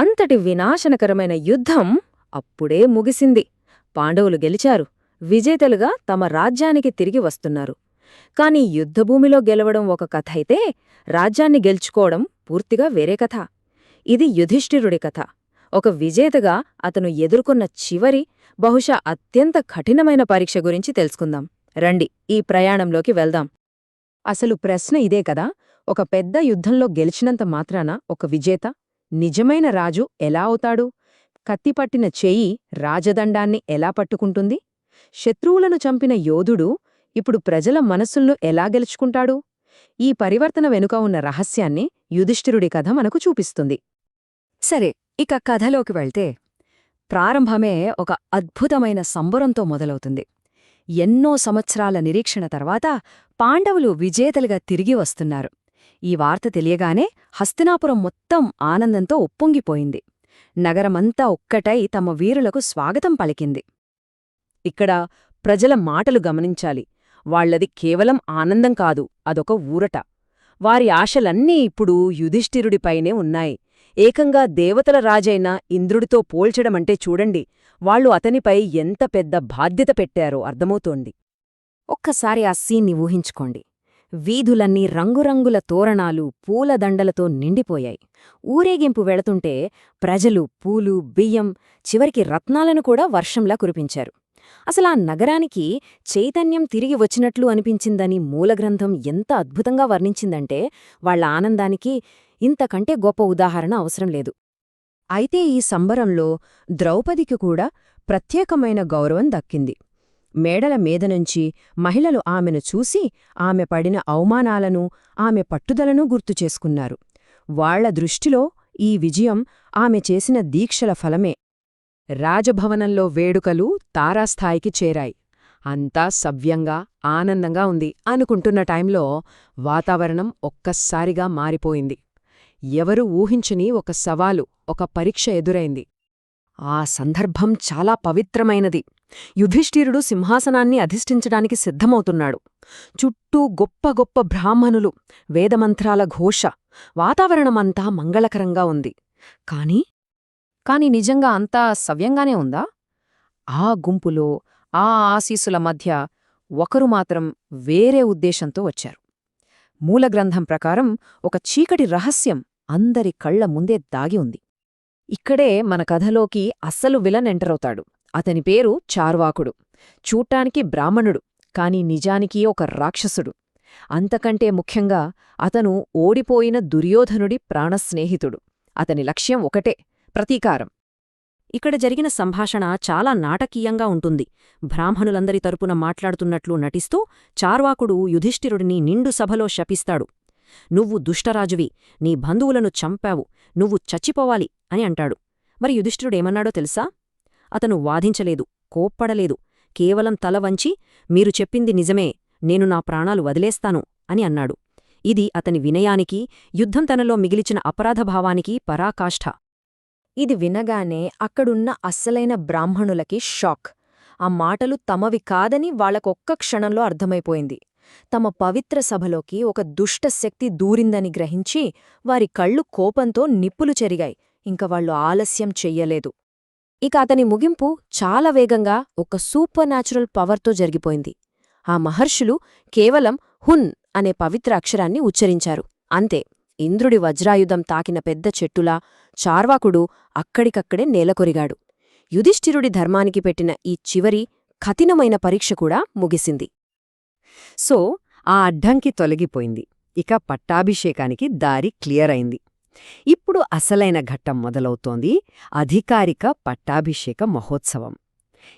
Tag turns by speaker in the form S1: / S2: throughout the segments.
S1: అంతటి వినాశనకరమైన యుద్ధం అప్పుడే ముగిసింది. పాండవులు గెలిచారు. విజేతలుగా తమ రాజ్యానికి తిరిగి వస్తున్నారు. కాని యుద్ధభూమిలో గెలవడం ఒక కథ అయితే రాజ్యాన్ని గెలుచుకోవడం పూర్తిగా వేరే కథ. ఇది యుధిష్ఠిరుడి కథ. ఒక విజేతగా అతను ఎదుర్కొన్న చివరి బహుశా అత్యంత కఠినమైన పరీక్ష గురించి తెలుసుకుందాం. రండి ఈ ప్రయాణంలోకి వెళ్దాం.
S2: అసలు ప్రశ్న ఇదే కదా. ఒక పెద్ద యుద్ధంలో గెలిచినంత మాత్రాన ఒక విజేత నిజమైన రాజు ఎలా అవుతాడు? కత్తిపట్టిన చెయ్యి రాజదండాన్ని ఎలా పట్టుకుంటుంది? శత్రువులను చంపిన యోధుడు ఇప్పుడు ప్రజల మనస్సులను ఎలా గెలుచుకుంటాడు? ఈ పరివర్తన వెనుక ఉన్న రహస్యాన్ని యుధిష్ఠిరుడి కథ మనకు చూపిస్తుంది.
S1: సరే ఇక కథలోకి వెళ్తే ప్రారంభమే ఒక అద్భుతమైన సంబరంతో మొదలవుతుంది. ఎన్నో సంవత్సరాల నిరీక్షణ తర్వాత పాండవులు విజేతలుగా తిరిగి వస్తున్నారు. ఈ వార్త తెలియగానే హస్తినాపురం మొత్తం ఆనందంతో ఉప్పొంగిపోయింది. నగరమంతా ఒక్కటై తమ వీరులకు స్వాగతం పలికింది. ఇక్కడ ప్రజల మాటలు గమనించాలి. వాళ్ళది కేవలం ఆనందం కాదు అదొక ఊరట. వారి ఆశలన్నీ ఇప్పుడు యుధిష్ఠిరుడిపైనే ఉన్నాయి. ఏకంగా దేవతల రాజైన ఇంద్రుడితో పోల్చడమంటే చూడండి వాళ్ళు అతనిపై ఎంత పెద్ద బాధ్యత పెట్టారో అర్థమవుతోంది. ఒక్కసారి ఆ సీన్ని ఊహించుకోండి. వీధులన్నీ రంగురంగుల తోరణాలు పూలదండలతో నిండిపోయాయి. ఊరేగింపు వెళుతుంటే ప్రజలు పూలు బియ్యం చివరికి రత్నాలను కూడా వర్షంలా కురిపించారు. అసలా నగరానికి చైతన్యం తిరిగి వచ్చినట్లు అనిపించిందని మూలగ్రంథం ఎంత అద్భుతంగా వర్ణించిందంటే వాళ్ళ ఆనందానికి ఇంతకంటే గొప్ప ఉదాహరణ అవసరం లేదు.
S2: అయితే ఈ సంబరంలో ద్రౌపదికి కూడా ప్రత్యేకమైన గౌరవం దక్కింది. మేడల మీదనుంచి మహిళలు ఆమెను చూసి ఆమె పడిన అవమానాలను ఆమె పట్టుదలను గుర్తుచేసుకున్నారు వాళ్ళ దృష్టిలో ఈ విజయం ఆమె చేసిన దీక్షల ఫలమే. రాజభవనంలో వేడుకలు తారాస్థాయికి చేరాయి. అంతా సవ్యంగా ఆనందంగా ఉంది అనుకుంటున్న టైంలో వాతావరణం ఒక్కసారిగా మారిపోయింది. ఎవరు ఊహించని ఒక సవాలు ఒక పరీక్ష ఎదురైంది.
S1: ఆ సందర్భం చాలా పవిత్రమైనది. యుధిష్ఠిరుడు సింహాసనాన్ని అధిష్ఠించడానికి సిద్ధమవుతున్నాడు. చుట్టూ గొప్ప గొప్ప బ్రాహ్మణులు వేదమంత్రాల ఘోష వాతావరణమంతా మంగళకరంగా ఉంది. కాని కాని నిజంగా అంతా సవ్యంగానే ఉందా? ఆ గుంపులో ఆ ఆశీసుల మధ్య ఒకరు మాత్రం వేరే ఉద్దేశంతో వచ్చారు. మూలగ్రంథం ప్రకారం ఒక చీకటి రహస్యం అందరి కళ్ళ ముందే దాగి ఉంది. ఇక్కడే మన కథలోకి అస్సలు విలన్ ఎంటరవుతాడు అతని పేరు చార్వాకుడు. చూట్టానికి బ్రాహ్మణుడు కాని నిజానికి ఒక రాక్షసుడు. అంతకంటే ముఖ్యంగా అతను ఓడిపోయిన దుర్యోధనుడి ప్రాణస్నేహితుడు. అతని లక్ష్యం ఒకటే ప్రతీకారం. ఇక్కడ జరిగిన సంభాషణ చాలా నాటకీయంగా ఉంటుంది. బ్రాహ్మణులందరి తరపున మాట్లాడుతున్నట్లు నటిస్తూ చార్వాకుడు యుధిష్ఠిరుడిని నిండు సభలో శపిస్తాడు. నువ్వు దుష్టరాజువి నీ బంధువులను చంపావు నువ్వు చచ్చిపోవాలి అని అంటాడు. మరి యుధిష్ఠిరుడేమన్నాడో తెలుసా? అతను వాదించలేదు కోప్పడలేదు కేవలం తల వంచి మీరు చెప్పింది నిజమే నేను నా ప్రాణాలు వదిలేస్తాను అని అన్నాడు. ఇది అతని వినయానికి యుద్ధం తనలో మిగిలిచిన అపరాధభావానికి పరాకాష్ఠ. ఇది వినగానే అక్కడున్న అస్సలైన బ్రాహ్మణులకి షాక్. ఆ మాటలు తమవి కాదని వాళ్ళకొక్క క్షణంలో అర్థమైపోయింది. తమ పవిత్ర సభలోకి ఒక దుష్టశక్తి దూరిందని గ్రహించి వారి కళ్ళు కోపంతో నిప్పులు చెరిగాయి. ఇంక వాళ్ళు ఆలస్యం చెయ్యలేదు. ఇక అతని ముగింపు చాలా వేగంగా ఒక సూపర్ న్యాచురల్ పవర్తో జరిగిపోయింది. ఆ మహర్షులు కేవలం హున్ అనే పవిత్ర అక్షరాన్ని ఉచ్చరించారు. అంతే ఇంద్రుడి వజ్రాయుధం తాకిన పెద్ద చెట్టులా చార్వాకుడు అక్కడికక్కడే నేలకొరిగాడు యుధిష్ఠిరుడి ధర్మానికి పెట్టిన ఈ చివరి కఠినమైన పరీక్ష కూడా ముగిసింది.
S2: సో ఆ అడ్డంకి తొలగిపోయింది. ఇక పట్టాభిషేకానికి దారి క్లియర్ అయింది. ఇప్పుడు అసలైన ఘట్టం మొదలవుతోంది అధికారిక పట్టాభిషేక మహోత్సవం.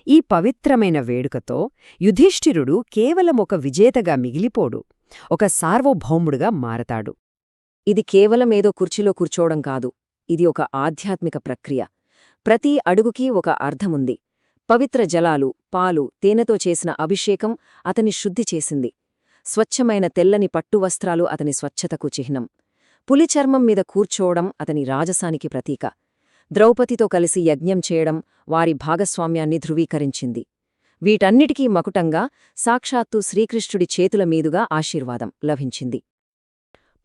S2: ఈ పవిత్రమైన వేడుకతో యుధిష్ఠిరుడు కేవలం ఒక విజేతగా మిగిలిపోడు ఒక సార్వభౌముడుగా మారతాడు.
S1: ఇది కేవలం ఏదో కుర్చీలో కూర్చోవడం కాదు ఇది ఒక ఆధ్యాత్మిక ప్రక్రియ. ప్రతి అడుగుకీ ఒక అర్థముంది. పవిత్ర జలాలు పాలు తేనెతో చేసిన అభిషేకం అతని శుద్ధి చేసింది. స్వచ్ఛమైన తెల్లని పట్టువస్త్రాలు అతని స్వచ్ఛతకు చిహ్నం. పులిచర్మం మీద కూర్చోవడం అతని రాజసానికి ప్రతీక. ద్రౌపదితో కలిసి యజ్ఞం చేయడం వారి భాగస్వామ్యాన్ని ధృవీకరించింది. వీటన్నిటికీ మకుటంగా సాక్షాత్తు శ్రీకృష్ణుడి చేతుల మీదుగా ఆశీర్వాదం లభించింది.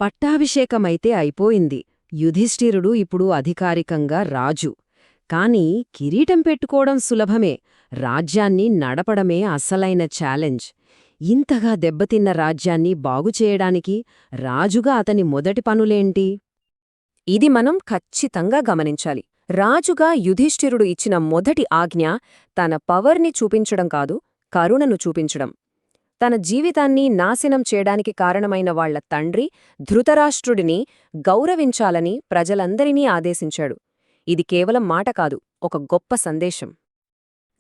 S2: పట్టాభిషేకమైతే అయిపోయింది. యుధిష్ఠిరుడు ఇప్పుడు అధికారికంగా రాజు. కాని కిరీటం పెట్టుకోవడం సులభమే. రాజ్యాన్ని నడపడమే అసలైన ఛాలెంజ్. ఇంతగా దెబ్బతిన్న రాజ్యాన్ని బాగుచేయడానికి రాజుగా అతని మొదటి పనులేంటి?
S1: ఇది మనం ఖచ్చితంగా గమనించాలి. రాజుగా యుధిష్ఠిరుడు ఇచ్చిన మొదటి ఆజ్ఞ తన పవర్ని చూపించడం కాదు కరుణను చూపించడం. తన జీవితాన్ని నాశనం చేయడానికి కారణమైన వాళ్ళ తండ్రి ధృతరాష్ట్రుడిని గౌరవించాలని ప్రజలందరినీ ఆదేశించాడు. ఇది కేవలం మాట కాదు ఒక గొప్ప సందేశం.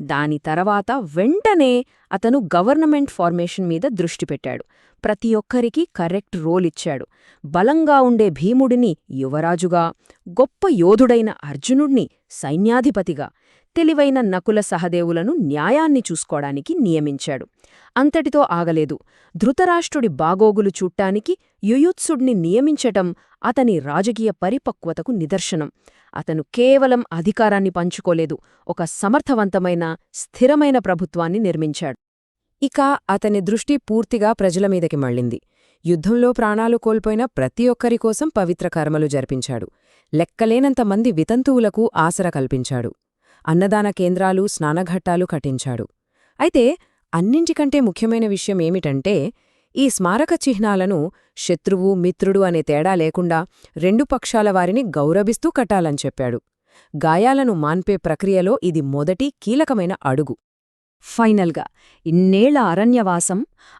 S1: దాని తర్వాత వెంటనే అతను గవర్నమెంట్ ఫార్మేషన్ మీద దృష్టి పెట్టాడు. ప్రతి ఒక్కరికి కరెక్ట్ రోల్ ఇచ్చాడు. బలంగా ఉండే భీముడిని యువరాజుగా గొప్ప యోధుడైన అర్జునుడిని సైన్యాధిపతిగా తెలివైన నకుల సహదేవులను న్యాయాన్ని చూసుకోడానికి నియమించాడు. అంతటితో ఆగలేదు. ధృతరాష్ట్రుడి బాగోగులు చూట్టానికి యుయుత్సుడిని నియమించటం అతని రాజకీయ పరిపక్వతకు నిదర్శనం. అతను కేవలం అధికారాన్ని పంచుకోలేదు ఒక సమర్థవంతమైన స్థిరమైన ప్రభుత్వాన్ని నిర్మించాడు. ఇక అతని దృష్టి పూర్తిగా ప్రజల మీదకి మళ్ళింది. యుద్ధంలో ప్రాణాలు కోల్పోయిన ప్రతి ఒక్కరి కోసం పవిత్ర కర్మలు జరిపించాడు. లెక్కలేనంతమంది వితంతువులకు ఆసర కల్పించాడు. అన్నదాన కేంద్రాలు స్నానఘట్టాలు కట్టించాడు. అయితే అన్నింటికంటే ముఖ్యమైన విషయం ఏమిటంటే ఈ స్మారక చిహ్నాలను శత్రువు మిత్రుడు అనే తేడా లేకుండా రెండు పక్షాల వారిని గౌరవిస్తూ కట్టాలని చెప్పాడు. గాయాలను మాన్పే ప్రక్రియలో ఇది మొదటి కీలకమైన అడుగు. ఫైనల్గా ఇన్నేళ్ళ అరణ్యవాసం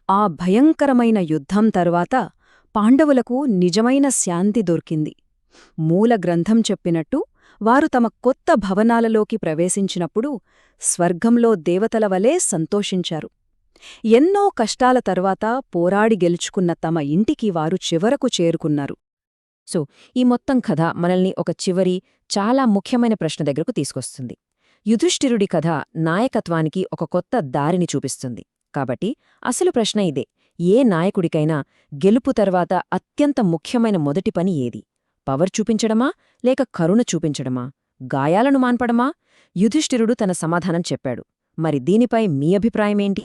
S1: ఆ భయంకరమైన యుద్ధం తరువాత పాండవులకు నిజమైన శాంతి దొరికింది. మూల గ్రంథం చెప్పినట్టు వారు తమ కొత్త భవనాలలోకి ప్రవేశించినప్పుడు స్వర్గంలో దేవతల వలె సంతోషించారు. ఎన్నో కష్టాల తర్వాత పోరాడి గెలుచుకున్న తమ ఇంటికి వారు చివరకు చేరుకున్నారు. సో ఈ మొత్తం కథ మనల్ని ఒక చివరి చాలా ముఖ్యమైన ప్రశ్న దగ్గరకు తీసుకొస్తుంది. యుధిష్ఠిరుడి కథ నాయకత్వానికి ఒక కొత్త దారిని చూపిస్తుంది. కాబట్టి అసలు ప్రశ్న ఇదే ఏ నాయకుడికైనా గెలుపు తర్వాత అత్యంత ముఖ్యమైన మొదటి పని ఏది? పవర్ చూపించడమా లేక కరుణ చూపించడమా గాయాలను మాన్పడమా? యుధిష్ఠిరుడు తన సమాధానం చెప్పాడు. మరి దీనిపై మీ అభిప్రాయమేంటి?